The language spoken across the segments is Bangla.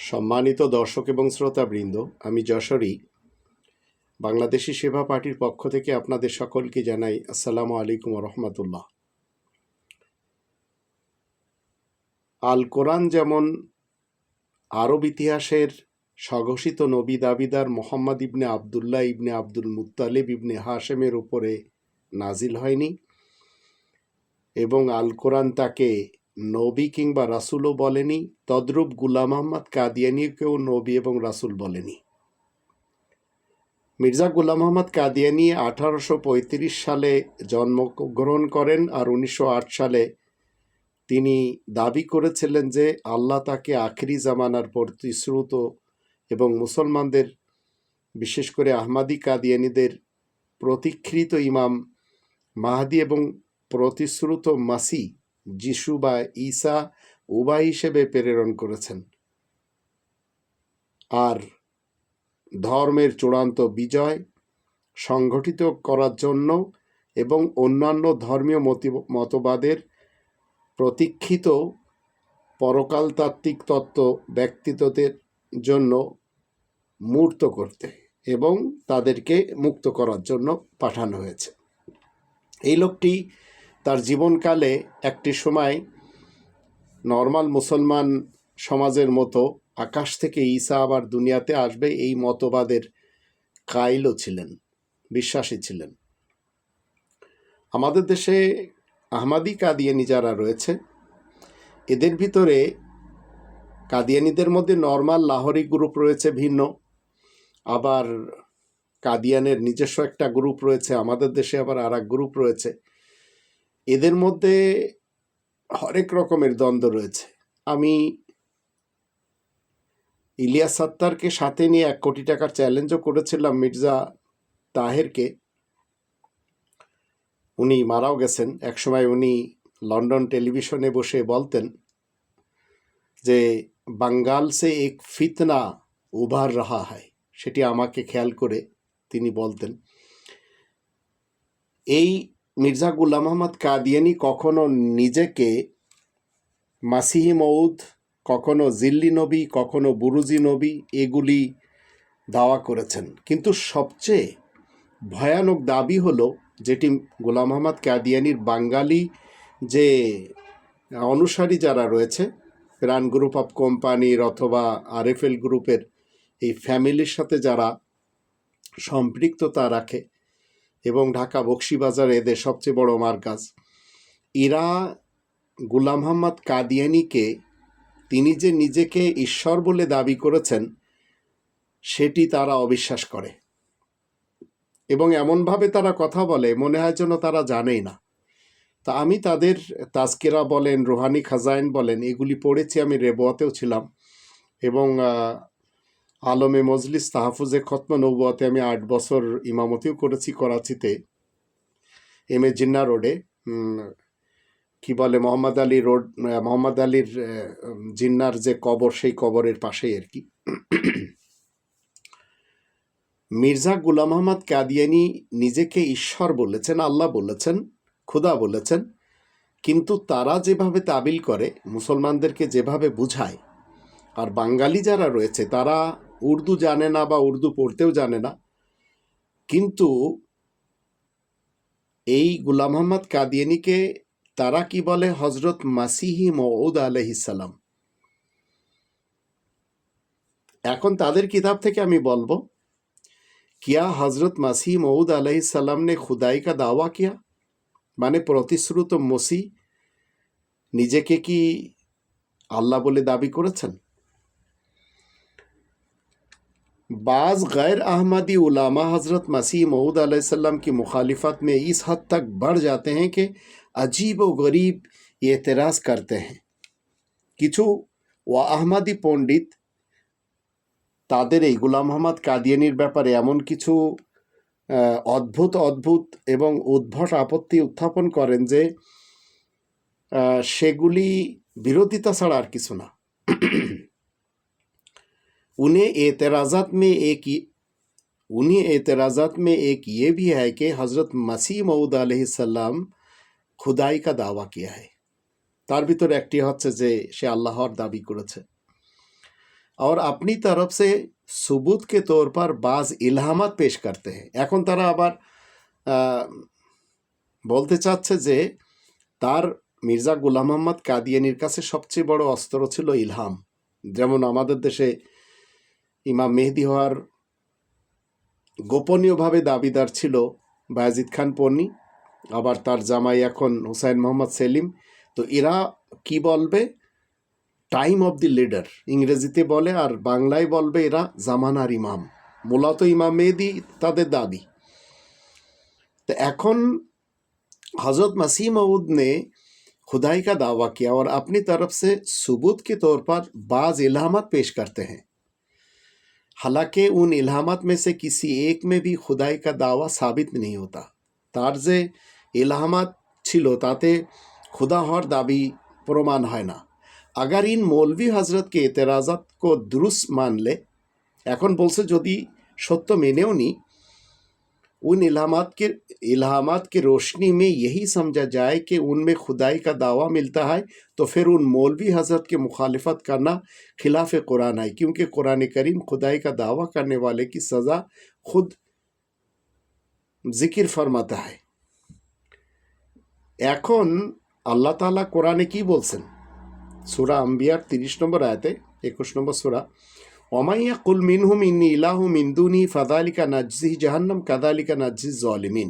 সম্মানিত দর্শক এবং শ্রোতাবৃন্দ, আমি যশোরী। বাংলাদেশি সেবা পার্টির পক্ষ থেকে আপনাদের সকলকে জানাই আসসালামু আলাইকুম রহমতুল্লাহ আল কোরআন যেমন আরব ইতিহাসের স্বঘোষিত নবী দাবিদার মোহাম্মদ ইবনে আবদুল্লাহ ইবনে আব্দুল মুত্তালিব ইবনে হাশেমের উপরে নাজিল হয়নি এবং আল কোরআন তাকে নবী কিংবা রাসুলও বলেনি, তদ্রূপ গুলাম আহমদ কাদিয়ানিকেও নবী এবং রাসুল বলেনি। মির্জা গুলাম আহমদ কাদিয়ানি আঠারোশো পঁয়ত্রিশ সালে জন্মগ্রহণ করেন আর উনিশশো আট সালে তিনি দাবি করেছিলেন যে আল্লাহ তাকে আখরি জামানার প্রতিশ্রুত এবং মুসলমানদের, বিশেষ করে আহমাদি কাদিয়ানিদের প্রতীক্ষিত ইমাম, মাহাদি এবং প্রতিশ্রুত মাসি যিশু বা ঈসা উভয় হিসেবে প্রেরণ করেছেন। আর ধর্মের চূড়ান্ত বিজয় সংগঠিত করার জন্য এবং অন্যান্য ধর্মীয় মতি- মতবাদের প্রতীক্ষিত পরকালতাত্ত্বিক তত্ত্ব ব্যক্তিত্বদের জন্য মূর্ত করতে এবং তাদেরকে মুক্ত করার জন্য পাঠানো হয়েছে। এই লোকটি তার জীবনকালে একটি সময় নর্মাল মুসলমান সমাজের মতো আকাশ থেকে ঈসা আবার দুনিয়াতে আসবে এই মতবাদের কাইলও ছিলেন, বিশ্বাসী ছিলেন। আমাদের দেশে আহমাদি কাদিয়ানি যারা রয়েছে, এদের ভিতরে কাদিয়ানিদের মধ্যে নর্মাল লাহোরি গ্রুপ রয়েছে ভিন্ন, আবার কাদিয়ানের নিজস্ব একটা গ্রুপ রয়েছে, আমাদের দেশে আবার আর গ্রুপ রয়েছে। এদের মধ্যে হরেক রকমের দ্বন্দ্ব রয়েছে। আমি ইলিয়াস সাত্তারকে সাথে নিয়ে এক কোটি টাকার চ্যালেঞ্জও করেছিলাম মির্জা তাহেরকে। উনি মারাও গেছেন। একসময় উনি লন্ডন টেলিভিশনে বসে বলতেন যে, বাঙ্গাল সে এক ফিতনা উভার রাহা হয় সেটি আমাকে খেয়াল করে তিনি বলতেন। এই মির্জা গুলাম আহমদ কাদিয়ানি কখনো নিজেকে মাসিহি মৌদ কখনো জিল্লি নবী, কখনো বুরুজি নবী এগুলি দাওয়া করেছেন। কিন্তু সবচেয়ে ভয়ানক দাবি হলো যেটি গোলাম আহমদ কাদিয়ানির বাঙালি যে অনুসারী যারা রয়েছে, রান গ্রুপ অফ কোম্পানির অথবা আরএফএল গ্রুপের এই ফ্যামিলির সাথে যারা সম্পৃক্ততা রাখে এবং ঢাকা বক্সিবাজার এদের সবচেয়ে বড় মার্কাজ। এরা গুলাম মোহাম্মদ কাদিয়ানিকে তিনি যে নিজেকে ঈশ্বর বলে দাবি করেছেন, সেটি তারা অবিশ্বাস করে। এবং এমনভাবে তারা কথা বলে, মনে হয় যেন তারা জানেই না। তা আমি তাদের তাস্কিরা বলেন, রুহানি খাজাইন বলেন, এগুলি পড়েছি, আমি রেবোয়াতেও ছিলাম। এবং আলমে মজলিস তাহাফুজে খতম নৌবতে আমি আট বছর ইমামতিও করেছি করাচিতে। এম এ জিন্না রোডে কি বলে মোহাম্মদ আলী রোড মোহাম্মদ আলীর জিন্নার যে কবর, সেই কবরের পাশেই আর কি। মির্জা গুলাম আহমদ কাদিয়ানি নিজেকে ঈশ্বর বলেছেন, আল্লাহ বলেছেন, খুদা বলেছেন, কিন্তু তারা যেভাবে তাবিল করে, মুসলমানদেরকে যেভাবে বুঝায়, আর বাঙালি যারা রয়েছে, তারা উর্দু জানে না বা উর্দু পড়তেও জানে না। কিন্তু এই গুলাম মোহাম্মদ কাদিয়ানিকে তারা কি বলে? হজরত মাসিহি মৌদ আলহিসাল্লাম এখন তাদের কিতাব থেকে আমি বলব, কিয়া হজরত মাসি মৌদ আলহিসাল্লাম নে খুদাই কা দাওয়া কিয়া? মানে প্রতিশ্রুত মসি নিজেকে কি আল্লাহ বলে দাবি করেছেন? बाज़ गैर अहमदी उलामा हज़रत मसीह मऊद अलैहिस्सलाम की मुखालिफत में इस हद तक बढ़ जाते हैं कि अजीब व गरीब एतराज़ करते हैं কিছু ও আহমাদি পণ্ডিত তাদের এই গুলাম মোহাম্মদ কাদিয়ানির ব্যাপারে এমন কিছু আহ, অদ্ভুত অদ্ভুত এবং উদ্ভট আপত্তি উত্থাপন করেন যে আহ, সেগুলি বিরোধিতা ছাড়া আর কিছু না उन्हें एतराज़ात में एक ये- उन्हीं एतराज़ात में एक ये भी है कि हज़रत मसीह मऊद अलैहिस्सलाम खुदाई का दावा किया है তার ভিতরে একটি হচ্ছে যে সে আল্লাহর দাবি করেছে और अपनी तरफ से सबूत के तौर पर बाज इल्हामात पेश करते हैं এখন তারা আবার আহ, বলতে চাচ্ছে যে তার মির্জা গুলাম মোহাম্মদ কাদিয়ানির কাছে সবচেয়ে বড় অস্ত্র ছিল ইলহাম যেমন আমাদের দেশে ইমাম মেহেদি হওয়ার গোপনীয়ভাবে দাবিদার ছিল বায়াজিদ খান পন্নী আবার তার জামাই এখন হুসাইন মোহাম্মদ সেলিম তো এরা কি বলবে টাইম অফ দি লিডার ইংরেজিতে বলে আর বাংলায় বলবে এরা জামানার ইমাম মূলত ইমাম মেহেদি তাদের দাবি तो এখন हजरत मसीह मऊद ने खुदाई का दावा किया और अपनी तरफ से सबूत के तौर पर बाज इल्हामात पेश करते हैं हालांकि उन इल्हामात में से किसी एक में भी खुदाई का दावा साबित नहीं होता তার যে ইলহামাত ছিল তাতে खुदा हर दाबी प्रमाण है ना अगर इन मौलवी हजरत के एतराज़ात को दुरुस्त मान ले এখন বলছে যদি সত্য মেনেও ان الہامات کے الہامات کی روشنی میں یہی سمجھا جائے کہ ان میں خدائی کا دعویٰ ملتا ہے، تو پھر ان مولوی حضرت کے مخالفت کرنا خلاف قرآن ہے، کیونکہ قرآن کریم خدائی کا دعویٰ کرنے والے کی سزا خود ذکر فرماتا فرমাতে اللہ تعالیٰ قرآن کی بول سن سورہ সুরা আম্বিয়ার نمبر آئے تھے একুশ نمبر سورہ۔ ওমাইয়া কুল মিনহুম ইন্নি ইলাহু মিন্দুনি ফাদালিকা নাজি জাহান্নাম কাদালিকা নাজি জলিমিন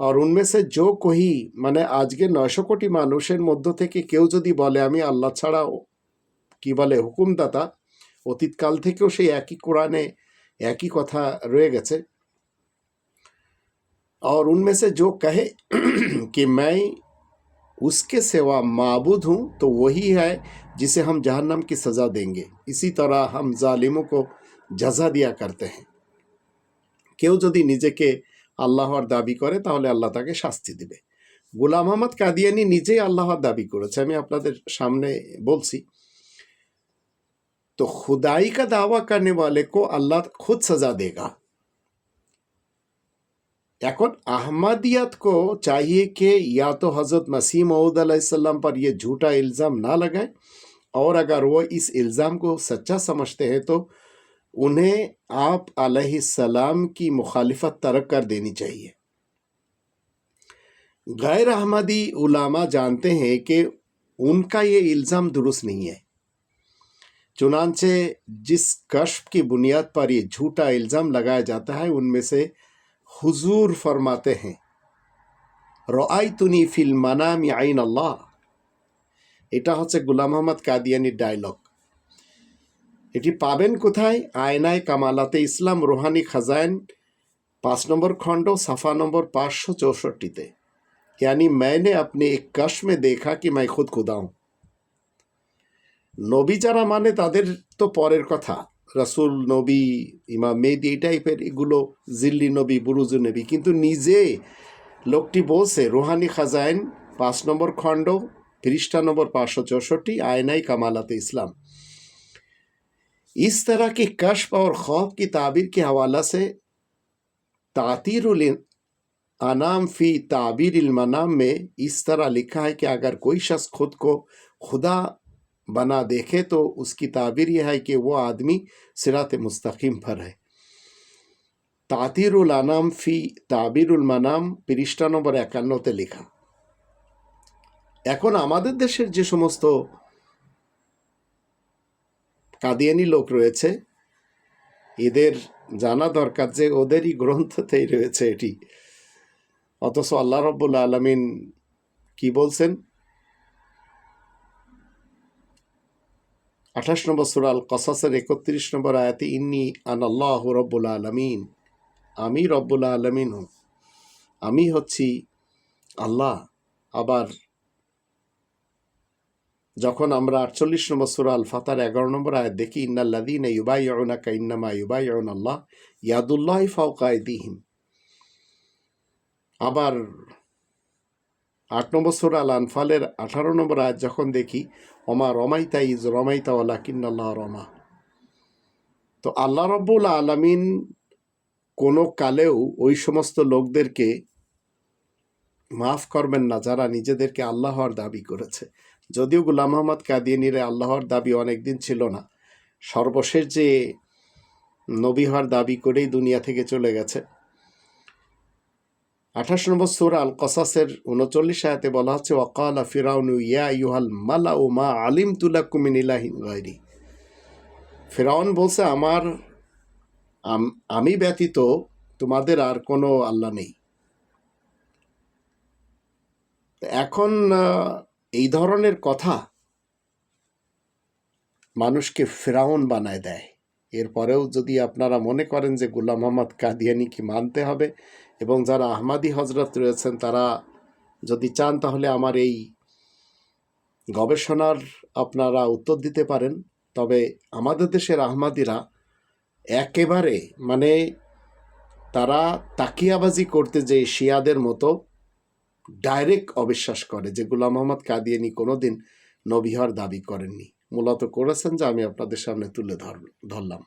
আর উনমে সে জো কহি মানে আজকে নয়শো কোটি মানুষের মধ্য থেকে কেউ যদি বলে আমি আল্লাহ ছাড়া কি বলে হুকুমদাতা অতীতকাল থেকেও সেই একই কোরআনে একই কথা রয়ে গেছে और उनमें से जो कहे कि मैं اس کے سوا معبود ہوں تو وہی ہے جسے ہم جہنم کی سزا دیں گے۔ اسی طرح ہم ظالموں کو جزا دیا کرتے ہیں۔ اللہ اور دابی کرے تو اللہ تاکہ شاستی شاستی دے گلا محمد کادیانی اللہ اور دابی کرے چاہے میں اپنا در سامنے بول سی تو خدائی کا دعویٰ کرنے والے کو اللہ خود سزا دے گا۔ এখন احمدیت کو چاہیے کہ یا تو حضرت مسیح محود علیہ السلام پر یہ جھوٹا الزام نہ لگائیں۔ اور اگر وہ اس الزام کو سچا سمجھتے ہیں تو انہیں آپ علیہ السلام کی مخالفت ترک کر دینی چاہیے۔ غیر احمدی علماء جانتے ہیں کہ ان کا یہ الزام درست نہیں ہے۔ چنانچہ جس کشف کی بنیاد پر یہ جھوٹا الزام لگایا جاتا ہے، ان میں سے हुजूर फरमाते हैं রআই তুনি ফিল মানাম আইন আল্লাহ এটা হচ্ছে গুলাম আহমদ কাদিয়ানির ডায়লগ এটি পাবেন কোথায় আয়নায় কামালাতে ইসলাম রোহানি খাজাইন পাঁচ নম্বর খণ্ড সাফা নম্বর পাঁচশো চৌষট্টিতে यानी मैंने अपने एक कश में देखा कि मैं खुद खुदा हूं নবী যারা মানে তাদের তো পরের কথা রাসূল নবী ইমাম মেদি এই টাইপের এগুলো জিল্লি নবী বুরুজু নবী কিন্তু নিজে লোকটি বলছে রোহানি খাজাইন পাঁচ নম্বর খণ্ড পৃষ্ঠা নম্বর पाँच चौसठी आयनाई कमालत इस्लाम इस तरह की कश्फ और खौफ की ताबीर के हवाला से तातीरुल अनाम फी ताबीर मनाम में इस तरह लिखा है कि अगर कोई शख्स खुद को खुदा बना देखे तो उसकी ताबीर यह है कि वो आदमी सिरात मुस्तकीम पर है তাতিরুল আনাম ফি তাবিরুল মানাম পৃষ্ঠা নম্বর একান্নতে লেখা এখন আমাদের দেশের যে সমস্ত কাদিয়ানি লোক রয়েছে এদের জানা দরকার যে ওদেরই গ্রন্থতেই রয়েছে এটি অথচ আল্লাহ রব্বুল আলমিন কি বলছেন আঠাশ নম্বর সুরাল কসাসের একত্রিশ নম্বর আয়াতে, ইন্নি আন আল্লাহ রব্বুল আলমিন। আমি রব্বুল আলমিন হই। আমি হচ্ছি আল্লাহ। আবার যখন আমরা আটচল্লিশ নম্বর সুরা আল ফাতার এগারো নম্বর আয়াত দেখি ইন্নাল্লাদিন ইউবাই ইউনাকা ইন্নামা ইউবাই আল্লাহ, ইয়াদুল্লাহ ফাউকায় ফাউকায়দিহিম আবার আট নম্বর সুরা আল আনফালের আঠারো নম্বর আয়াত যখন দেখি অমা রমাইতা ইজ রমাইতা ওলা কিন্নাল্লাহ রমা। তো আল্লাহ রব্বুল আলমিন কোনো কালেও ওই সমস্ত লোকদেরকে মাফ করবেন না যারা নিজেদেরকে আল্লাহর দাবি করেছে। যদিও গুলাম মোহাম্মদ কাদিয়ানিরে আল্লাহর দাবি অনেক দিন ছিল না। সর্বশেষ যে নবী হওয়ার দাবি করেই দুনিয়া থেকে চলে গেছে। আঠাশ নম্বর সুর আল কসাসের উনচল্লিশ আয়াতে বলা হচ্ছে, ওয়াকালা ফিরাউনু, ইয়া ইউহাল মালা ও মা আলিম তুলা কুমিন ইলাহিন গায়রি। ফেরাউন বলছে, আমার, আম- আমি ব্যতীত তোমাদের আর কোনো আল্লাহ নেই। এখন এই ধরনের কথা মানুষকে ফেরাউন বানায় দেয়। এরপরেও যদি আপনারা মনে করেন যে, গুলাম মোহাম্মদ কাদিয়ানিকে মানতে হবে এবং যারা আহমাদি হজরত রয়েছেন, তারা যদি চান তাহলে আমার এই গবেষণার আপনারা উত্তর দিতে পারেন। তবে আমাদের দেশের আহমাদিরা একেবারে মানে তারা তাকিয়াবাজি করতে যে শিয়াদের মতো ডাইরেক্ট অবিশ্বাস করে যে গুলাম মোহাম্মদ কাদিয়ানি কোনোদিন নবী হওয়ার দাবি করেননি। মূলত করেছেন যে আমি আপনাদের সামনে তুলে ধর, ধরলাম।